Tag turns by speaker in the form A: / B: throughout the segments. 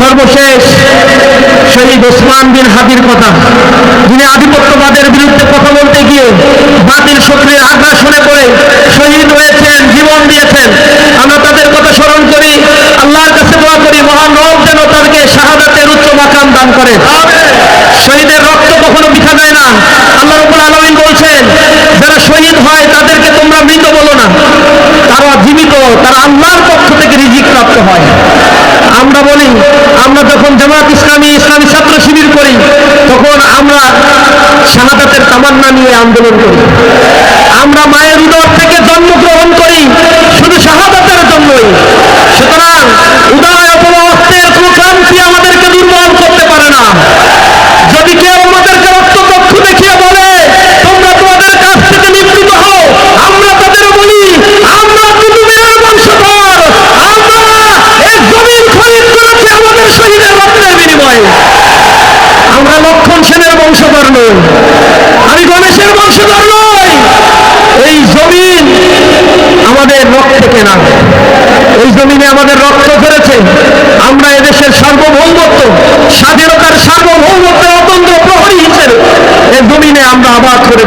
A: সর্বশেষ শহীদ ওসমান বিন হাদির কথা। যিনি আধিপত্যবাদের বিরুদ্ধে কথা বলতে গিয়ে বাতিল শক্তির আগ্রাসনে পড়ে শহীদ হয়েছেন, জীবন দিয়েছেন। আমরা তাদের কথা স্মরণ করি, আল্লাহর কাছে দোয়া করি, মহান রব যেন তাদেরকে শাহাদাতের উচ্চ মাকাম দান করে। শহীদের রক্ত কখনো বৃথা যায় না। আল্লাহ রবুল আলমিন বলছেন, যারা শহীদ হয় তাদেরকে তোমরা মৃত বলো না। তারা জীবিত, তারা আল্লাহর পক্ষ থেকে রিজিক প্রাপ্ত হয়। আমরা বলি আমরা যখন জামাত ইসলামী ইসলামী ছাত্র শিবির করি, তখন আমরা শাহাদাতের তামান্না নিয়ে আন্দোলন করি। আমরা মায়ের উদর থেকে জন্মগ্রহণ করি, শুধু শাহাদাতের জন্যই। সুতরাং উদয়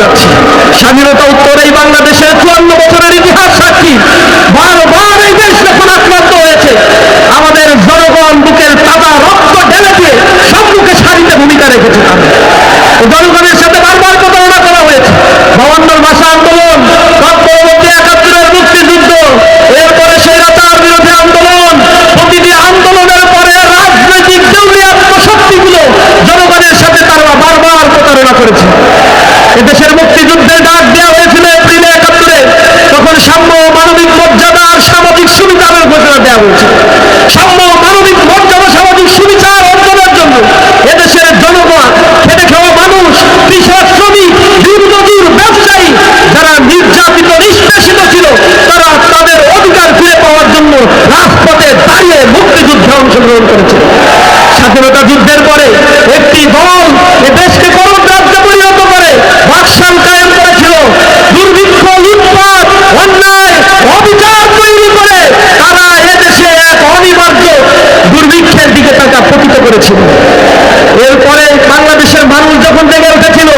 A: যাচ্ছি। স্বাধীনতা উত্তর এই বাংলাদেশের চুয়ান্ন বছরের ইতিহাস সাক্ষী। বারবার এই দেশ যখন আক্রান্ত হয়েছে, আমাদের জনগণ বুকের তাজা রক্ত ঢেলে দিয়ে সম্মুখে সারিতে ভূমিকা রেখেছে জনগণের সাথে এদেশের মুক্তিযুদ্ধের ডাক দেওয়া হয়েছিল এপ্রিলে একাত্তরে। তখন সাম্য মানবিক মর্যাদা আর সামাজিক সুবিধার ঘোষণা দেওয়া হয়েছে। সাম্য মানবিক মর্যাদা, সামাজিক সুবিচার অর্জনের জন্য এদেশের জনগণ, খেটে খাওয়া মানুষ, কৃষক, শ্রমিক দিনমজুর ব্যবসায়ী যারা নির্যাতিত, নিষ্পেষিত ছিল, তারা তাদের অধিকার ফিরে পাওয়ার জন্য রাজপথে দাঁড়িয়ে মুক্তিযুদ্ধে অংশগ্রহণ করেছিল। স্বাধীনতা যুদ্ধের পরে একটি দল এ দেশকে দিকে তাকে পতিত করেছিল। এরপরে বাংলাদেশের মানুষ যখন জেগে উঠেছিল,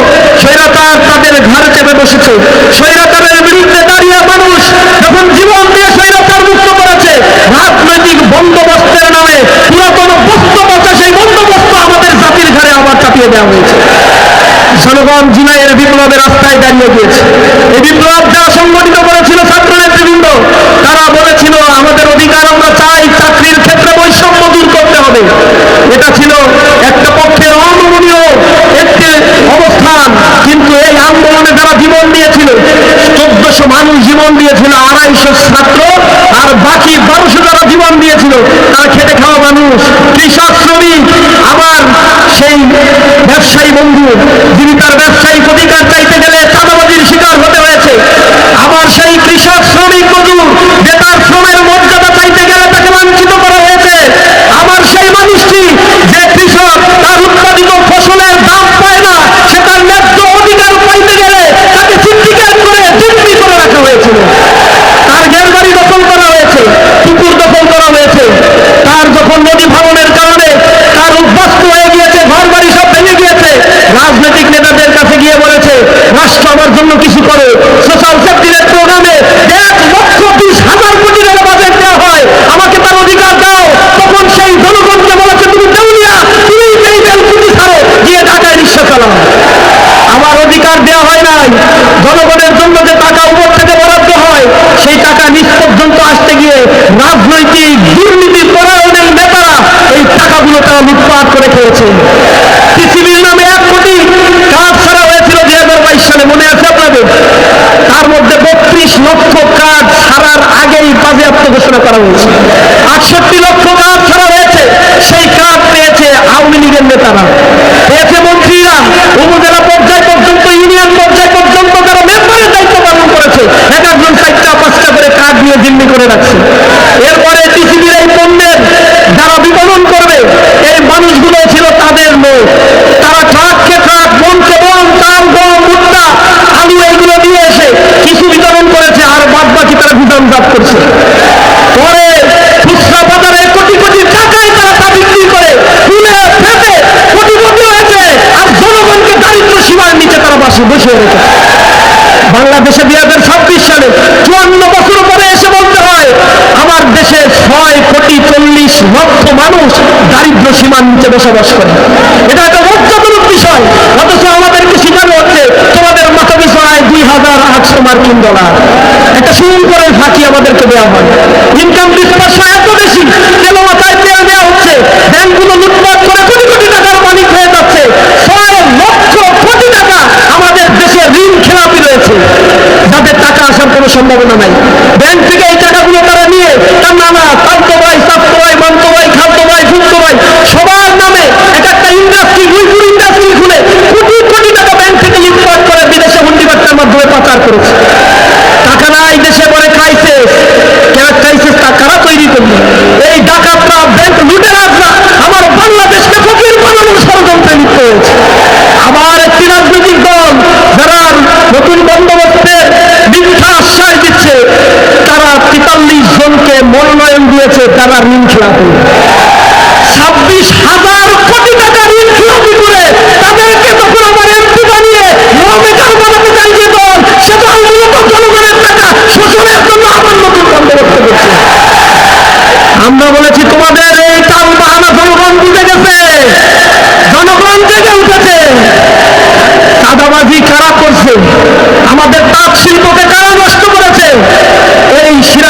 A: স্বৈরাচার তাদের ঘাড়ে চেপে বসেছে। স্বৈরাচারের বিরুদ্ধে দাঁড়িয়ে মানুষ যখন জীবন দিয়ে স্বৈরাচার মুক্ত করেছে, রাজনৈতিক বন্দোবস্তের নামে পুরাতন বস্ত্র পচা সেই বন্দোবস্ত আমাদের জাতির ঘরে আবার চাপিয়ে দেওয়া হয়েছে। জনগণ জিনাইয়ের বিপ্লবের রাস্তায় দাঁড়িয়ে গিয়েছে। এই বিপ্লব যারা সংগঠিত করেছিল ছাত্র নেতৃবৃন্দ তারা বলেছিল, আমাদের এটা ছিল একটা পক্ষের অনমনীয় একটি অবস্থান। কিন্তু এই আন্দোলনে যারা জীবন দিয়েছিল, চোদ্দশো মানুষ জীবন দিয়েছিল, আড়াইশো ছাত্র, আর বাকি বারোশো যারা জীবন দিয়েছিল, তারা খেটে খাওয়া মানুষ। কৃষক শ্রমিক, আবার সেই ব্যবসায়ী বন্ধু, যিনি করে পৃথিবীর নামে এক কোটি কাজ ছাড়া হয়েছিল দুই হাজার বাইশ সালে, মনে আছে আপনাদের? তার মধ্যে বত্রিশ লক্ষ কাজ ছাড়ার আগেই বাজেয়াপ্ত ঘোষণা করা হয়েছে। আটষট্টি লক্ষ কাজ ছাড়া হয়েছে, সেই কাজ পেয়েছে আওয়ামী লীগের নেতারা। পেয়েছে মন্ত্রীরা, উপজেলা পর্যায় পর্যন্ত, ইউনিয়ন পর্যায় পর্যন্ত তারা মেম্বারের দায়িত্ব পালন করেছে। এক একজন চারটা, পাঁচটা করে কাজ নিয়ে জিম্মি করে রাখছে। এরপরে পৃথিবীর এই পণ্যের যারা বিপণন করবে এই মানুষগুলো ছিল তাদের লোক তারা ট্রাককে ট্রাক বনকে বন চাল গম ভুট্টা আলু এইগুলো দিয়ে এসে কিছু বিতরণ করেছে আর বাদ বাকি তারা গুদামজাত করছে পরে খুচরা বাজারে কোটি কোটি টাকায় তারা তা বিক্রি করে বসে বসে রেখেছে বাংলাদেশে দুই হাজার ছাব্বিশ সালে চুয়ান্ন বছর পরে এসে বলতে হয়, আমার দেশে ছয় কোটি চল্লিশ লক্ষ মানুষ দারিদ্র সীমার নিচে বসবাস করে। এটা একটা লজ্জাজনক বিষয়, অথচ আমাদেরকে শিখানো হচ্ছে, তোমাদের মাথা বিছানায় দুই হাজার আটশো মার্কিন ডলার। একটা সুন্দর করে ফাঁকি আমাদেরকে দেওয়া হয়। ইনকাম ডিসপার্সন এত বেশি, কেন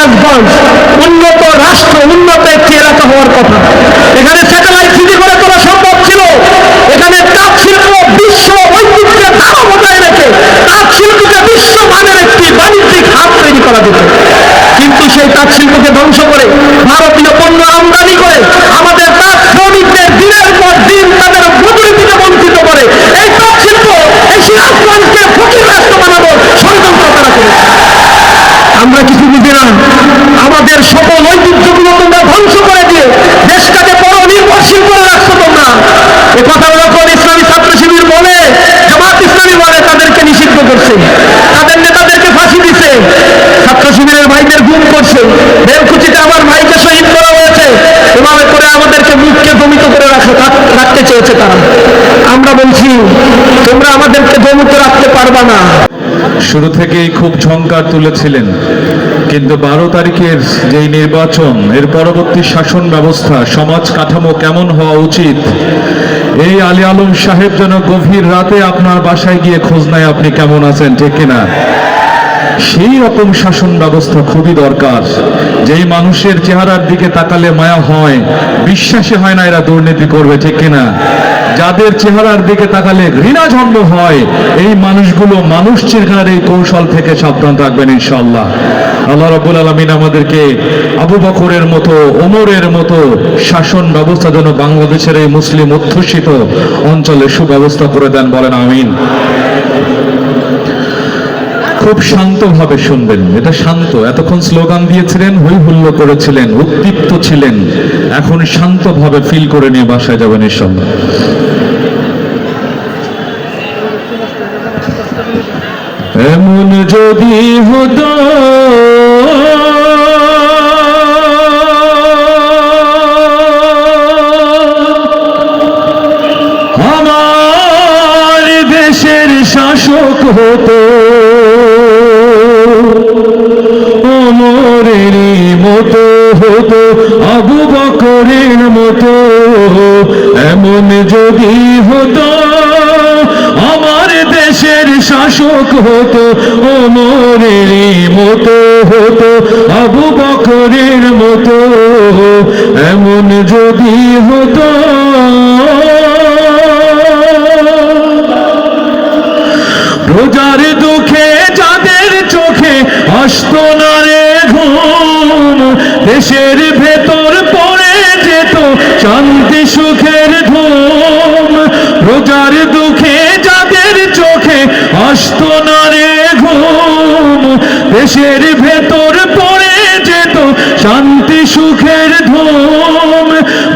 A: সিরাজগঞ্জ, উন্নত রাষ্ট্র, উন্নত একটি এলাকা হওয়ার কথা। এখানে স্যাটেলাইট সিটি করে তোলা সম্ভব ছিল। এখানে তাঁত শিল্প বিশ্ব ঐতিহ্যের ধারা বজায় রেখে তাঁত শিল্পকে বিশ্ব মানের একটি বাণিজ্যিক হাত তৈরি করা যেত। কিন্তু সেই তাঁত শিল্পকে ধ্বংস করে ভারতীয় পণ্য আমদানি করে আমাদের রাখতে চেয়েছে তারা। আমরা বলছি, তোমরা আমাদেরকে দমিত রাখতে পারবা না।
B: শুরু থেকেই খুব ঝঙ্কার তুলেছিলেন, কিন্তু বারো তারিখের যেই নির্বাচন, এর পরবর্তী শাসন ব্যবস্থা, সমাজ কাঠামো কেমন হওয়া উচিত, এই আলী আলম সাহেব যেন গভীর রাতে আপনার বাসায় গিয়ে খোঁজ নেয় আপনি কেমন আছেন, ঠিক কিনা? সেই রকম শাসন ব্যবস্থা খুবই দরকার। যেই মানুষের চেহারার দিকে তাকালে মায়া হয়, বিশ্বাসে হয় না এরা দুর্নীতি করবে, ঠিক কিনা? যাদের চেহারার দিকে তাকালে ঘৃণা জন্ম হয়, এই মানুষগুলো মানুষ চেহারার এই কৌশল থেকে সাবধান থাকবেন ইনশাল্লাহ আল্লাহ রাব্বুল আলমিন আমাদেরকে আবু বকরের মতো, ওমরের মতো শাসন ব্যবস্থা যেন বাংলাদেশের এই মুসলিম অধ্যুষিত অঞ্চলে সুব্যবস্থা করে দেন, বলেন আমিন। খুব শান্তভাবে শুনবেন। এটা শান্ত। এতক্ষণ স্লোগান দিয়েছিলেন হই হুল্লো করেছিলেন, উদ্দীপ্ত ছিলেন। এখন শান্তভাবে ফিল করে নিয়ে বাসায় যাবেন ইনশাল্লাহ এমন যদি হতো, আমার দেশের শাসক হতো। এমন যদি হতো, আমার দেশের শাসক হতো, অমরের মতো হতো, আবু বকরের মতো। এমন যদি হতো আসতো না রে ঘুম। দেশের ভেতর পড়ে যেত শান্তি সুখের ধুম।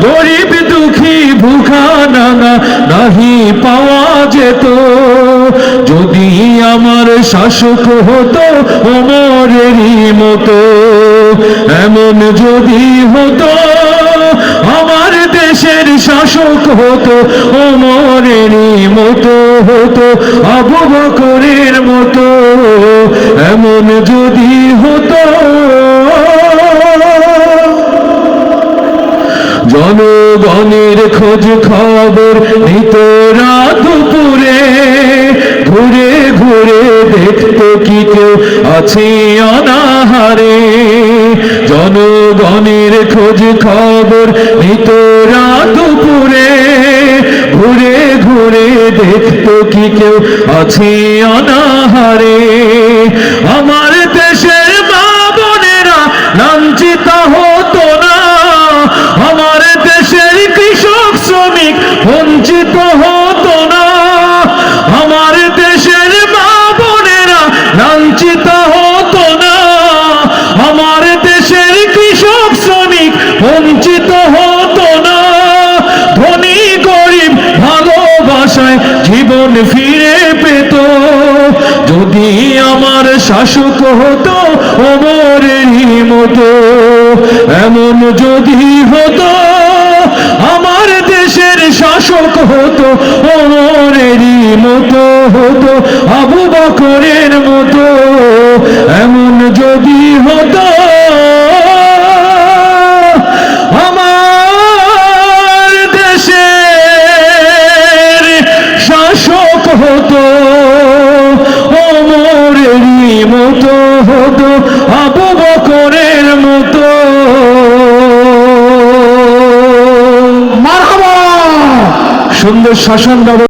B: গরিব দুঃখী ভুখা নানা নাহি পাওয়া যেত। যদি আমার শাসক হতো অমরেরই মতো, এমন যদি হতো দেশের শাসক হতো ওমরেরই মতো হতো, আবু বকরের মতো। এমন যদি হতো, জনগণের খোঁজ খবর নিত রাত দুপুরে। ঘুরে ঘুরে দেখতো কি কেউ আছে অনাহারে। জনগণের খোঁজ খবর নিত রাত দুপুরে। ঘুরে ঘুরে দেখতো কি কেউ আছে অনাহারে। আমার দেশের মা বোনেরা লাঞ্ছিত হতো না। আমার দেশের কৃষক শ্রমিক বঞ্চিত জীবন ফিরে পেত। যদি আমার শাসক হতো অমরেরই মতো। এমন যদি হতো, আমার দেশের শাসক হতো অমরেরই মতো। হতো আবু বকরের মতো। এমন যদি হতো শাসন ব্যবস্থা